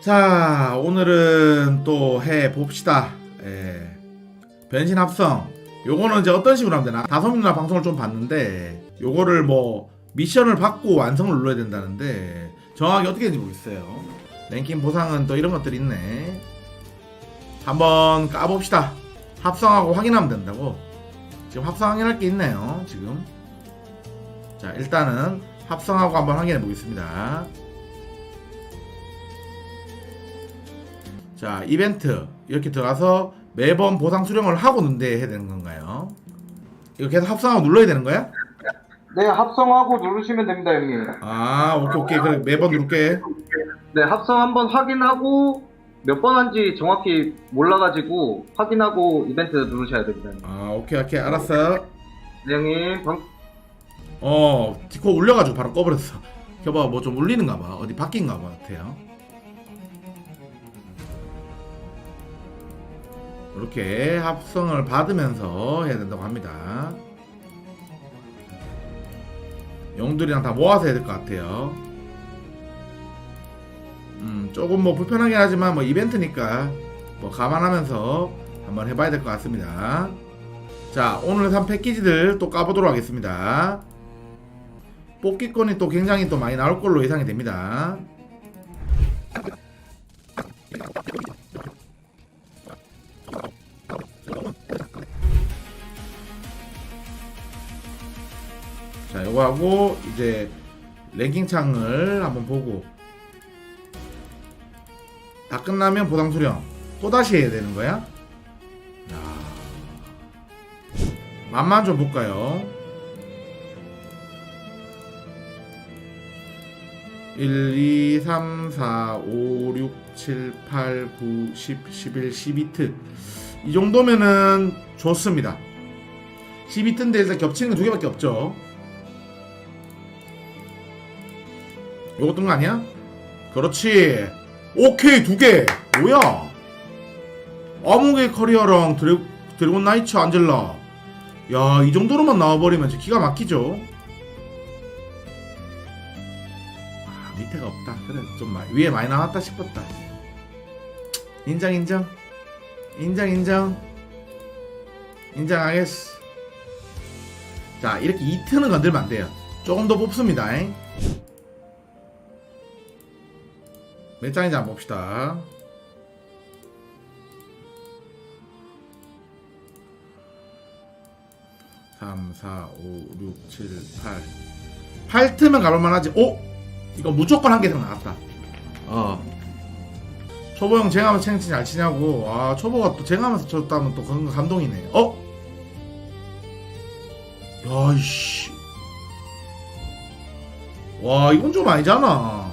자, 오늘은 또 해 봅시다. 예. 변신 합성. 요거는 이제 어떤 식으로 하면 되나? 다솜 누나 방송을 좀 봤는데, 요거를 뭐, 미션을 받고 완성을 눌러야 된다는데, 정확히 어떻게 되는지 모르겠어요. 랭킹 보상은 또 이런 것들이 있네. 한번 까봅시다. 합성하고 확인하면 된다고. 지금 합성 확인할 게 있네요, 지금. 자, 일단은 합성하고 한번 확인해 보겠습니다. 자, 이벤트. 이렇게 들어가서 매번 보상 수령을 하고 는데 해야 되는 건가요? 이거 계속 합성하고 눌러야 되는 거야? 네, 합성하고 누르시면 됩니다, 형님. 아, 오케이, 오케이. 그래, 매번 누를게. 네, 합성 한번 확인하고 몇 번 한지 정확히 몰라가지고 확인하고 이벤트 누르셔야 됩니다. 형님. 아, 오케이, 오케이. 알았어. 네, 형님. 방... 어, 디코 울려가지고 바로 꺼버렸어. 켜봐, 뭐 좀 울리는가 봐. 어디 바뀐가 봐, 같아요. 이렇게 합성을 받으면서 해야 된다고 합니다. 영들이랑 다 모아서 해야 될 것 같아요. 음, 조금 뭐 불편하긴 하지만 뭐 이벤트니까 뭐 감안하면서 한번 해봐야 될 것 같습니다. 자, 오늘 산 패키지들 또 까보도록 하겠습니다. 뽑기권이 또 굉장히 또 많이 나올 걸로 예상이 됩니다. 자, 요거 하고 이제 랭킹 창을 한번 보고 다 끝나면 보상 수령 또 다시 해야 되는 거야? 야. 맛만 좀 볼까요? 1, 2, 3, 4, 5, 6, 7, 8, 9, 10, 11, 12트. 이 정도면은 좋습니다. 12트인데 일단 겹치는 게 두 개밖에 없죠. 요거 뜬 거 아니야? 그렇지. 오케이, 두 개. 뭐야? 아무개 커리어랑 드래, 드래곤 나이츠 안젤라. 야, 이 정도로만 나와버리면 진짜 기가 막히죠. 아, 밑에가 없다. 그래, 좀 마- 위에 많이 나왔다 싶었다. 인정, 인정. 인정, 인정. 인정하겠어. 자, 이렇게 이트는 건들면 안 돼요. 조금 더 뽑습니다. 잉? 몇 장인지 한번 봅시다. 삼, 사, 오, 육, 칠, 팔. 8트면 가볼만 하지. 오! 이거 무조건 한 개 더 나왔다. 어. 초보 형 쟁하면서 챙치 잘 치냐고. 아, 초보가 또 쟁하면서 쳤다면 또 그런 거 감동이네. 어? 야, 이씨. 와, 이건 좀 아니잖아.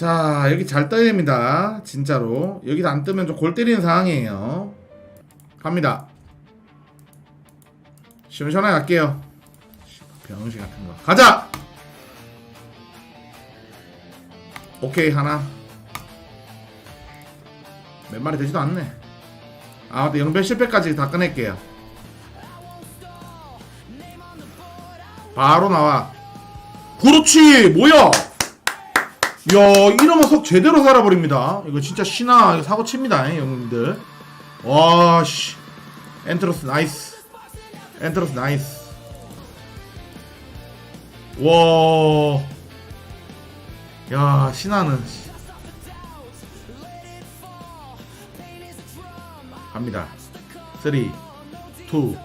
자 여기 잘 떠야 됩니다. 진짜로. 여기서 안 뜨면 좀 골 때리는 상황이에요. 갑니다. 시원시원하게 갈게요. 병신 같은 거. 가자! 오케이 하나. 몇 마리 되지도 않네. 아 근데 영별 실패까지 다 꺼낼게요. 바로 나와. 그렇지! 뭐야! 야, 이러면 석 제대로 살아버립니다. 이거 진짜 신화 사고 칩니다, 형님들. 와, 씨. 엔트로스 나이스. 엔트로스 나이스. 와. 야, 신화는. 씨. 갑니다. 3, 2, 1.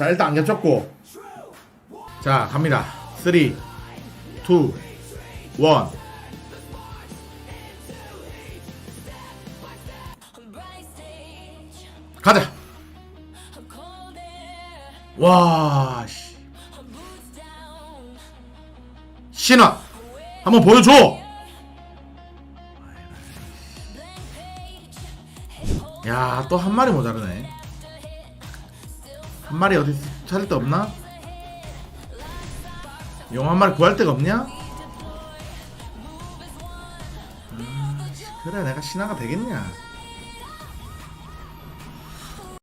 자 일단 안 겹쳤고. 자 갑니다. 3 2 1 가자. 와 씨. 신화 한번 보여줘. 야 또 한 마리 모자르네 한 마리 어디 찾을 데 없나? 용 한 마리 구할 데가 없냐? 아, 그래 내가 신화가 되겠냐